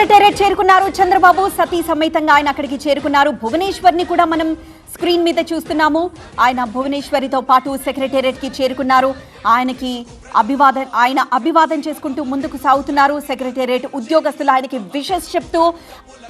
Secretariat చేరుకున్నారు చంద్రబాబు. సతీ సమేతంగా ఆయన అక్కడికి చేరుకున్నారు. భువనేశ్వర్ని కూడా మనం స్క్రీన్ మీద చూస్తున్నాము. ఆయన భువనేశ్వరితో పాటు సెక్రటేరియట్కి చేరుకున్నారు. ఆయనకి అభివాదం ఆయన అభివాదం చేసుకుంటూ ముందుకు సాగుతున్నారు. సెక్రటేరియట్ ఉద్యోగస్తులు ఆయనకి విషెస్ చెప్తూ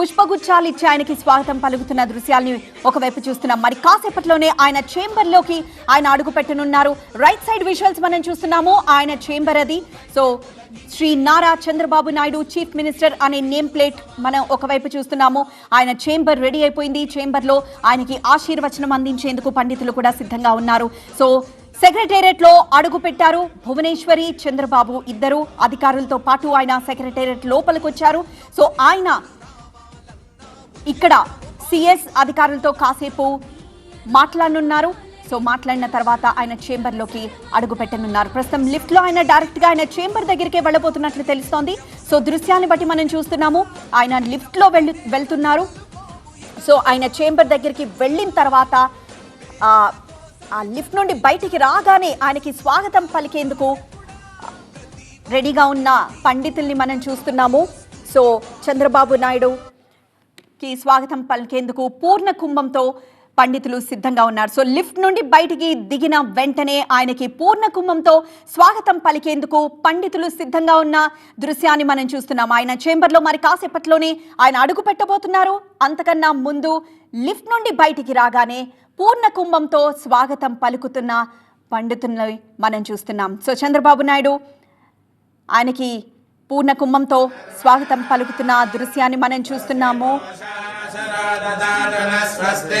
పుష్పగుచ్చాలు ఇచ్చి ఆయనకి స్వాగతం పలుకుతున్న దృశ్యాల్ని ఒకవైపు చూస్తున్నాం. మరి కాసేపట్లోనే ఆయన చేంబర్లోకి ఆయన అడుగు పెట్టనున్నారు రైట్ సైడ్ విజువల్స్ మనం చూస్తున్నాము. ఆయన చేంబర్ అది. So Shri Nara Chandrababu Naidu chief minister అనే నేమ్ ప్లేట్ మనం ఒకవైపు చూస్తున్నాము. ఆయన చేంబర్ రెడీ అయిపోయింది. చేంబర్లో ఆయనకి ఆశీర్వచనం అందించేందుకు పండితులు కూడా సిద్ధంగా ఉన్నారు. సో సెక్రటేరియట్లో అడుగు పెట్టారు భువనేశ్వరి చంద్రబాబు ఇద్దరు అధికారులతో పాటు ఆయన సెక్రటేరియట్ లోపలికి వచ్చారు సో ఆయన ఇక్కడ సిఎస్ అధికారులతో కాసేపు మాట్లాడనున్నారు. సో మాట్లాడిన తర్వాత ఆయన చేంబర్లోకి అడుగు పెట్టనున్నారు ప్రస్తుతం లిఫ్ట్లో ఆయన డైరెక్ట్గా ఆయన చేంబర్ దగ్గరికే వెళ్ళబోతున్నట్లు తెలుస్తోంది. సో దృశ్యాన్ని బట్టి మనం చూస్తున్నాము. ఆయన లిఫ్ట్లో వెళ్ళి వెళ్తున్నారు. సో ఆయన చేంబర్ దగ్గరికి వెళ్ళిన తర్వాత ఆ, లిఫ్ట్ నుండి బయటికి రాగానే ఆయనకి స్వాగతం పలికేందుకు రెడీగా ఉన్న పండితుల్ని మనం చూస్తున్నాము. సో చంద్రబాబు నాయుడు కి స్వాగతం పలికేందుకు పూర్ణ కుంభంతో పండితులు సిద్ధంగా ఉన్నారు. సో లిఫ్ట్ నుండి బయటికి దిగిన వెంటనే ఆయనకి పూర్ణ కుంభంతో స్వాగతం పలికేందుకు పండితులు సిద్ధంగా ఉన్న దృశ్యాన్ని మనం చూస్తున్నాం. ఆయన చేంబర్లో మరి కాసేపట్లోనే ఆయన అడుగు పెట్టబోతున్నారు. అంతకన్నా ముందు లిఫ్ట్ నుండి బయటికి రాగానే పూర్ణ కుంభంతో స్వాగతం పలుకుతున్న పండితుల్ని మనం చూస్తున్నాం. సో చంద్రబాబు నాయుడు ఆయనకి పూర్ణ కుంభంతో స్వాగతం పలుకుతున్న దృశ్యాన్ని మనం చూస్తున్నాము. స్వస్తి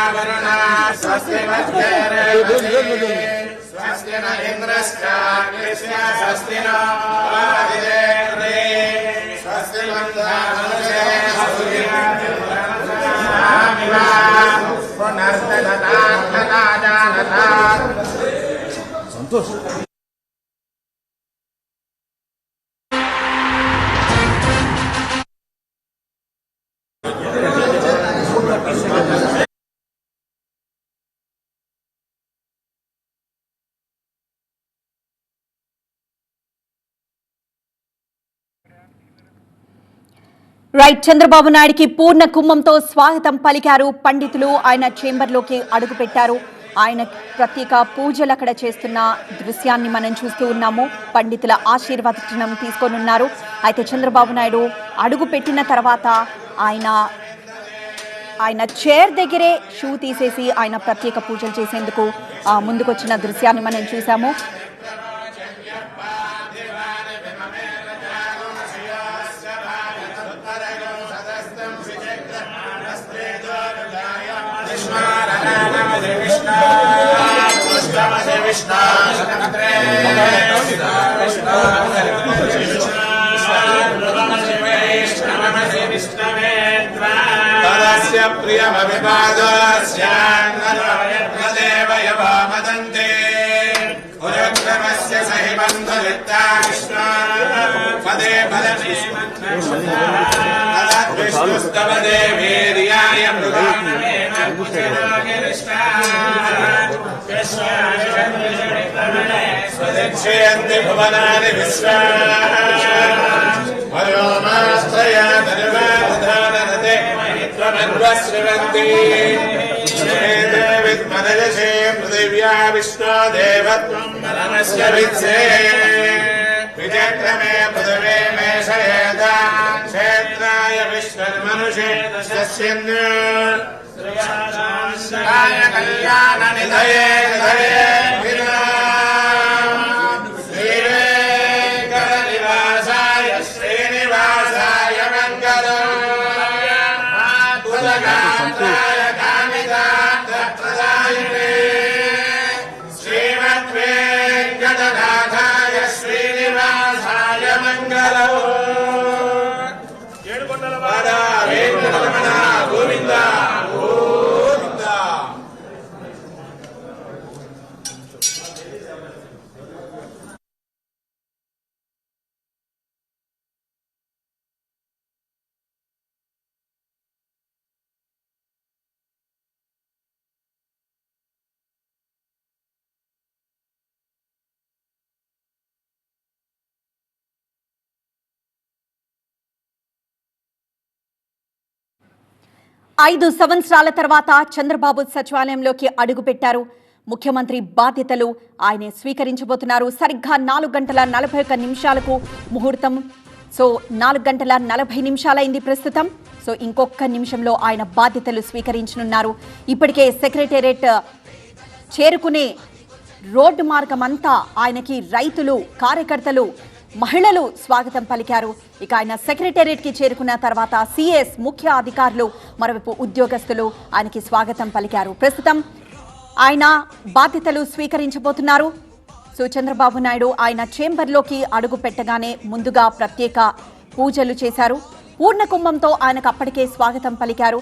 मित्रावरुणा स्वस्ति मध्येरेवती स्वस्ति न इन्द्रश्चाग्निश्च स्वस्ति नो आदिदेवते स्वस्ति मन्दामनुषे पुनर्दनता जानता రైట్ చంద్రబాబు నాయుడికి పూర్ణ కుంభంతో స్వాగతం పలికారు పండితులు. ఆయన చేంబర్లోకి అడుగు పెట్టారు. ఆయన ప్రత్యేక పూజలు అక్కడ చేస్తున్న దృశ్యాన్ని మనం చూస్తూ ఉన్నాము. పండితుల ఆశీర్వచనం తీసుకోనున్నారు అయితే చంద్రబాబు నాయుడు అడుగు పెట్టిన తర్వాత ఆయన ఆయన చైర్ దగ్గరే షూ తీసేసి ఆయన ప్రత్యేక పూజలు చేసేందుకు ముందుకొచ్చిన దృశ్యాన్ని మనం చూసాము కృష్ణ ప్రియమభిపాదోదేవయ వామదంతే పురక్రమస్య సహి బంధులిత్తా కృష్ణ పదే ఫలే విష్ణుస్తవ దేవేది स्वदक्षयन्ति भुवनानि विश्वा वयोमाश्रया धनुवाधाननते त्वमन्वश्रवन्ति विद्मनयसे पृथिव्या विष्णो देवत्वं नमस्य वित्से विचक्रमे पृथिवे मेषयेता क्षेत्राय विश्वन्मनुषे శ్రీరంగాయ కళ్యాణ నిధయే నిధయే శ్రీవేంకటనివాసాయ శ్రీనివాసాయ వెంకటాయ కామితాయ శ్రీమద్వేంకటనాథాయ శ్రీనివాసాయ మంగళం. ఏడుకొండల వాడా వేంకటరమణ గోవిందా. ఐదు సంవత్సరాల తర్వాత చంద్రబాబు సచివాలయంలోకి అడుగుపెట్టారు. ముఖ్యమంత్రి బాధ్యతలు ఆయన స్వీకరించబోతున్నారు. సరిగ్గా నాలుగు గంటల నలభై ఒక్క నిమిషాలకు ముహూర్తం. సో నాలుగు గంటల నలభై నిమిషాలైంది ప్రస్తుతం. సో ఇంకొక నిమిషంలో ఆయన బాధ్యతలు స్వీకరించనున్నారు. ఇప్పటికే సెక్రటేరియట్ చేరుకునే రోడ్డు మార్గం అంతా ఆయనకి రైతులు కార్యకర్తలు మహిళలు స్వాగతం పలికారు. ఇక ఆయన సెక్రటేరియట్కి చేరుకున్న తర్వాత సిఎస్ ముఖ్య అధికారులు మరోవైపు ఉద్యోగస్తులు ఆయనకి స్వాగతం పలికారు. ప్రస్తుతం ఆయన బాధ్యతలు స్వీకరించబోతున్నారు. సో చంద్రబాబు నాయుడు ఆయన చేంబర్లోకి అడుగు పెట్టగానే ముందుగా ప్రత్యేక పూజలు చేశారు. పూర్ణ కుంభంతో ఆయనకు అప్పటికే స్వాగతం పలికారు.